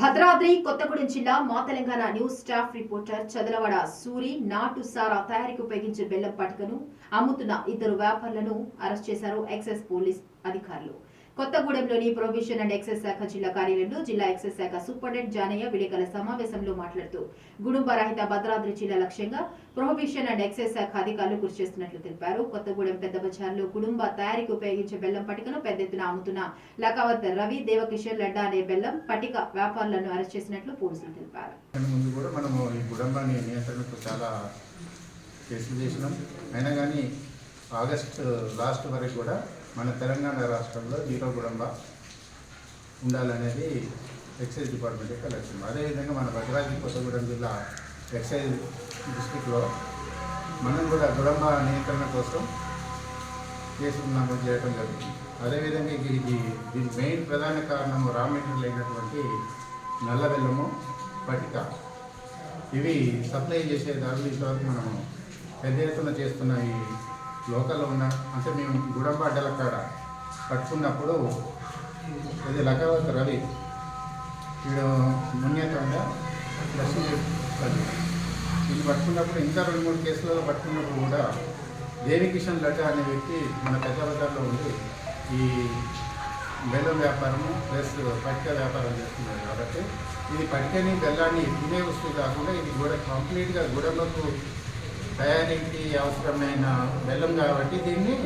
భద్రాద్రి కొత్తగూడెం జిల్లా మా Telangana news staff reporter Chadalavada Suri నాటు సారా తయారీకి ఉపయోగించే బెల్లం పటకను అమ్ముతున్న ఇద్దరు వ్యాపారులను అరెస్ట్ చేశారు ఎక్సైజ్ పోలీస్ అధికారులు. కొత్తగూడెంలోని ప్రొవిషన్ అండ్ ఎక్సైజ్ శాఖ జిల్లా కార్యాలయంలో జిల్లా ఎక్సైజ్ శాఖ సూపరింటెండెంట్ జానయ్య విలేకరుల సమావేశంలో మాట్లాడుతూ గుడుంబ రహిత భద్రాద్రి జిల్లా లక్ష్యంగా ప్రొహిబిషన్ అండ్ ఎక్సైజ్ శాఖ అధికారులు కృషి చేస్తున్నట్లు తెలిపారు. కొత్తగూడెం పెద్ద బజార్లో కుటుంబ తయారీకి ఉపయోగించే బెల్లం పటికను పెద్ద ఎత్తున అమ్ముతున్న లకావత్ రవి దేవకిషోర్ లడ్డా అనే బెల్లం పటిక వ్యాపారులను అరెస్ట్ చేసినట్లు పోలీసులు తెలిపారు. ముందు కూడా మనము ఈ గుడంబాన్ని నియంత్రణకు చాలా కేసులు చేసినాం. అయినా కానీ ఆగస్ట్ లాస్ట్ వరకు కూడా మన తెలంగాణ రాష్ట్రంలో జీరో గుడంబ ఉండాలనేది ఎక్సైజ్ డిపార్ట్మెంట్ యొక్క లక్ష్యం. అదేవిధంగా మన భద్రాద్రి కొత్తగూడెం జిల్లా ఎక్సైజ్ డిస్టిక్లో మనం కూడా గుడంబ నియంత్రణ కోసం కేసులు నమోదు చేయడం జరుగుతుంది. అదేవిధంగా ఇది దీని మెయిన్ ప్రధాన కారణము రా మెటీరియల్ అయినటువంటి నల్ల బెల్లము పటిక. ఇవి సప్లై చేసే దారులు ఇంతవరకు మనము పెద్ద ఎత్తున చేస్తున్న ఈ లోకల్లో ఉన్న అంటే మేము గుడంబ అడ్డల కాడ పట్టుకున్నప్పుడు ఇది లకావత్ రవి వీడు మున్యతంగా లక్ష్మీ రవి ఇది పట్టుకున్నప్పుడు ఇంకా రెండు మూడు కేసులలో పట్టుకున్నప్పుడు కూడా దేవి కిషన్ లడ్డా అనే వ్యక్తి మన పెద్ద ఉండి ఈ బెల్లం వ్యాపారము ప్లస్ పట్టిక వ్యాపారం చేస్తున్నారు కాబట్టి ఇది పట్టికని బెల్లాన్ని తినే వస్తువు కాకుండా ఇది కూడా కంప్లీట్గా గుడలకు తయారీకి అవసరమైన బెల్లం కాబట్టి దీన్ని